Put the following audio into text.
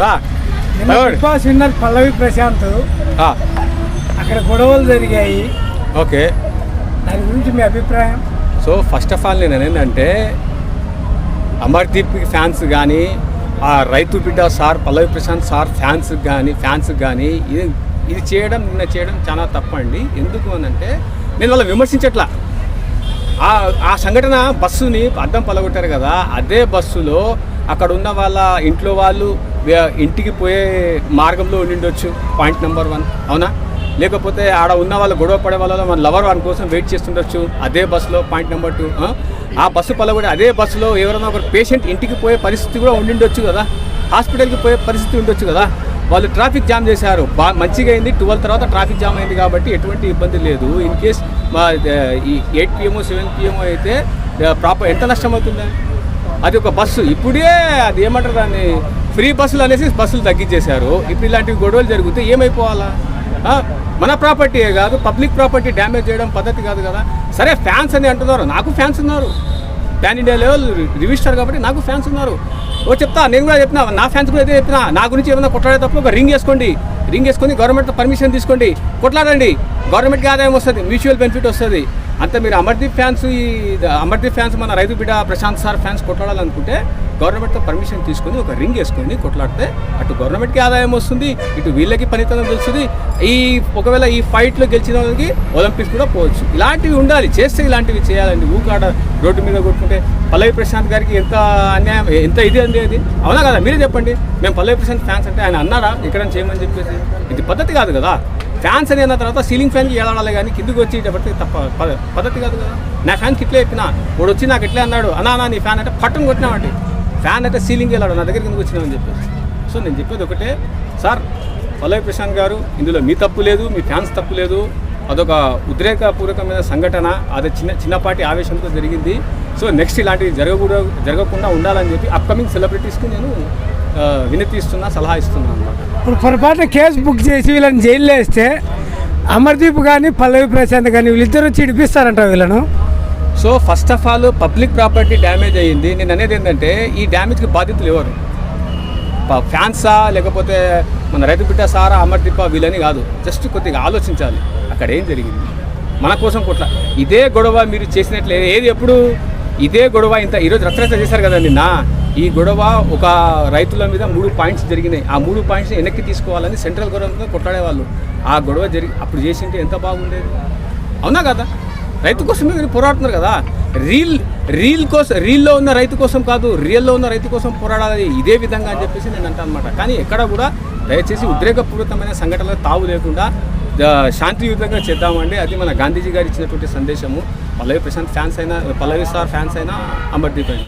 Bigg Boss winner Pallavi Prashanth. అక్కడ గొడవలు జరిగాయి. ఓకే. దాని గురించి మీ అభిప్రాయం? సో ఫస్ట్ ఆఫ్ ఆల్ నేను ఏంటంటే అమర్దీప్ ఫ్యాన్స్ కానీ ఆ రైతు బిడ్డ sir Pallavi Prashanth sir fans కానీ ఫ్యాన్స్ కానీ ఇది ఇది చేయడం నిన్న చేయడం చాలా తప్పండి. ఎందుకు అని అంటే నేను వాళ్ళ విమర్శించట్లా. ఆ ఆ సంఘటన బస్సుని అద్దం పలగొట్టారు కదా అదే బస్సులో అక్కడ ఉన్న వాళ్ళ ఇంట్లో వాళ్ళు ఇంటికి పోయే మార్గంలో ఉండిండొచ్చు పాయింట్ నెంబర్ వన్ అవునా? లేకపోతే ఆడ ఉన్న వాళ్ళు గొడవ పడే వాళ్ళ మన లవర్ వాని కోసం వెయిట్ చేస్తుండొచ్చు అదే బస్సులో పాయింట్ నెంబర్ టూ ఆ? బస్సు పలగొట్టి అదే బస్సులో ఎవరైనా ఒకరు పేషెంట్ ఇంటికి పోయే పరిస్థితి కూడా ఉండిండొచ్చు కదా? హాస్పిటల్కి పోయే పరిస్థితి ఉండొచ్చు కదా? వాళ్ళు ట్రాఫిక్ జామ్ చేశారు బా మంచిగా అయింది ట్వెల్వ్ తర్వాత ట్రాఫిక్ జామ్ అయింది కాబట్టి ఎటువంటి ఇబ్బంది లేదు. ఇన్ కేస్ మా ఈ ఎయిట్ పిఎం సెవెన్ పిఎం అయితే ప్రాపర్ ఎంత నష్టం అవుతుంది? అది ఒక బస్సు ఇప్పుడే అది ఏమంటారు దాన్ని? ఫ్రీ బస్సులు అనేసి బస్సులు తగ్గించేశారు. ఇప్పుడు ఇలాంటివి గొడవలు జరిగితే ఏమైపోవాలా? మన ప్రాపర్టీయే కాదు పబ్లిక్ ప్రాపర్టీ డ్యామేజ్ చేయడం పద్ధతి కాదు కదా. సరే ఫ్యాన్స్ అని అంటున్నారు. నాకు ఫ్యాన్స్ ఉన్నారు. ప్యాన్ ఇండియా లెవెల్ రిజిస్టర్ కాబట్టి నాకు ఫ్యాన్స్ ఉన్నారు. ఓ చెప్తా నేను కూడా చెప్పిన నా ఫ్యాన్స్ కూడా అయితే చెప్పిన నా గురించి ఏమైనా కొట్లాడే తప్ప ఒక రింగ్ వేసుకోండి. రింగ్ వేసుకొని గవర్నమెంట్ పర్మిషన్ తీసుకోండి. కొట్లాడండి. గవర్నమెంట్కి ఆదాయం వస్తుంది మ్యూచువల్ బెనిఫిట్ వస్తుంది. అంతే మీరు అమర్దీప్ ఫ్యాన్స్ ఈ అమర్దీప్ ఫ్యాన్స్ మన రైతు బిడ్డ ప్రశాంత్ సార్ ఫ్యాన్స్ కొట్లాడాలనుకుంటే గవర్నమెంట్తో పర్మిషన్ తీసుకొని ఒక రింగ్ వేసుకొని కొట్లాడితే అటు గవర్నమెంట్కి ఆదాయం వస్తుంది ఇటు వీళ్ళకి పనితనం తెలుస్తుంది. ఈ ఒకవేళ ఈ ఫైట్లో గెలిచిన వాళ్ళకి ఒలింపిక్స్ కూడా పోవచ్చు. ఇలాంటివి ఉండాలి. చేస్తే ఇలాంటివి చేయాలండి. ఊకాడ రోడ్డు మీద కొట్టుకుంటే పల్లవి ప్రశాంత్ గారికి ఎంత అన్యాయం ఎంత ఇది అంది అది? అవునా కదా? మీరే చెప్పండి. మేము పల్లవి ప్రశాంత్ ఫ్యాన్స్ అంటే ఆయన అన్నారా? ఇక్కడ చేయమని చెప్పేసి? ఇది పద్ధతి కాదు కదా. ఫ్యాన్స్ అని అన్న తర్వాత సీలింగ్ ఫ్యాన్కి ఏడాడాలి కానీ కిందకి వచ్చేటప్పటికి తప్ప పద్ధతి కాదు కదా. నా ఫ్యాన్కి ఇట్లే చెప్పిన వాడు వచ్చి నాకు ఇట్లే అన్నాడు అన్నా అన్నా నీ ఫ్యాన్ అంటే పట్టం కొట్టినామండి ఫ్యాన్ అయితే సీలింగ్ వెళ్ళాడు నా దగ్గర కిందకి వచ్చినామని చెప్పేసి. సో నేను చెప్పేది ఒకటే సార్ పల్లవి ప్రశాంత్ గారు ఇందులో మీ తప్పు లేదు మీ ఫ్యాన్స్ తప్పు లేదు అదొక ఉద్రేకపూర్వకమైన సంఘటన అది చిన్న చిన్నపాటి ఆవేశంతో జరిగింది. సో నెక్స్ట్ ఇలాంటివి జరగకూడదు జరగకుండా ఉండాలని చెప్పి అప్కమింగ్ సెలబ్రిటీస్కి నేను ఆ, వినతి ఇస్తున్నా సలహా ఇస్తున్నాను అనమాట ఇప్పుడు పొరపాటున కేసు బుక్ చేసి వీళ్ళని జైల్లో వేస్తే అమర్దీప్ కానీ పల్లవి ప్రశాంత్ కానీ వీళ్ళిద్దరు వచ్చి ఇడిపిస్తారంట వీళ్ళను? So first of all public property damage అయ్యింది. నేను అనేది ఏంటంటే ఈ డ్యామేజ్కి బాధితులు ఎవరు? ఫ్యాన్సా లేకపోతే మన రైతు బిడ్డ సారా అమర్దీప వీళ్ళని కాదు. జస్ట్ కొద్దిగా ఆలోచించాలి. అక్కడ ఏం జరిగింది? మన కోసం కొట్ల. ఇదే గొడవ మీరు చేసినట్లే. ఏది ఎప్పుడు? ఇదే గొడవ ఇంత ఈరోజు రచ్చరచ్చ చేశారు కదా నిన్న. ఈ గొడవ ఒక రైతుల మీద మూడు పాయింట్స్ జరిగినాయి. ఆ మూడు పాయింట్స్ వెనక్కి తీసుకోవాలని సెంట్రల్ గవర్నమెంట్ కొట్లాడేవాళ్ళు ఆ గొడవ జరిగి అప్పుడు చేసింటే ఎంత బాగుండేది? అవునా కదా? రైతు కోసమే మీరు పోరాడుతున్నారు కదా? రీల్ రీల్ కోసం రీల్లో ఉన్న రైతు కోసం కాదు రియల్లో ఉన్న రైతు కోసం పోరాడాలి. ఇదే విధంగా అని చెప్పేసి నేను అంటాను అనమాట కానీ ఎక్కడ కూడా దయచేసి ఉద్రేకపూరితమైన సంఘటనలకు తావు లేకుండా శాంతియుతంగా చేద్దామండి. అది మన గాంధీజీ గారు ఇచ్చినటువంటి సందేశము. పల్లవి ప్రశాంత్ ఫ్యాన్స్ అయినా పల్లవి సార్ ఫ్యాన్స్ అయినా అమర్దీప్ అయినా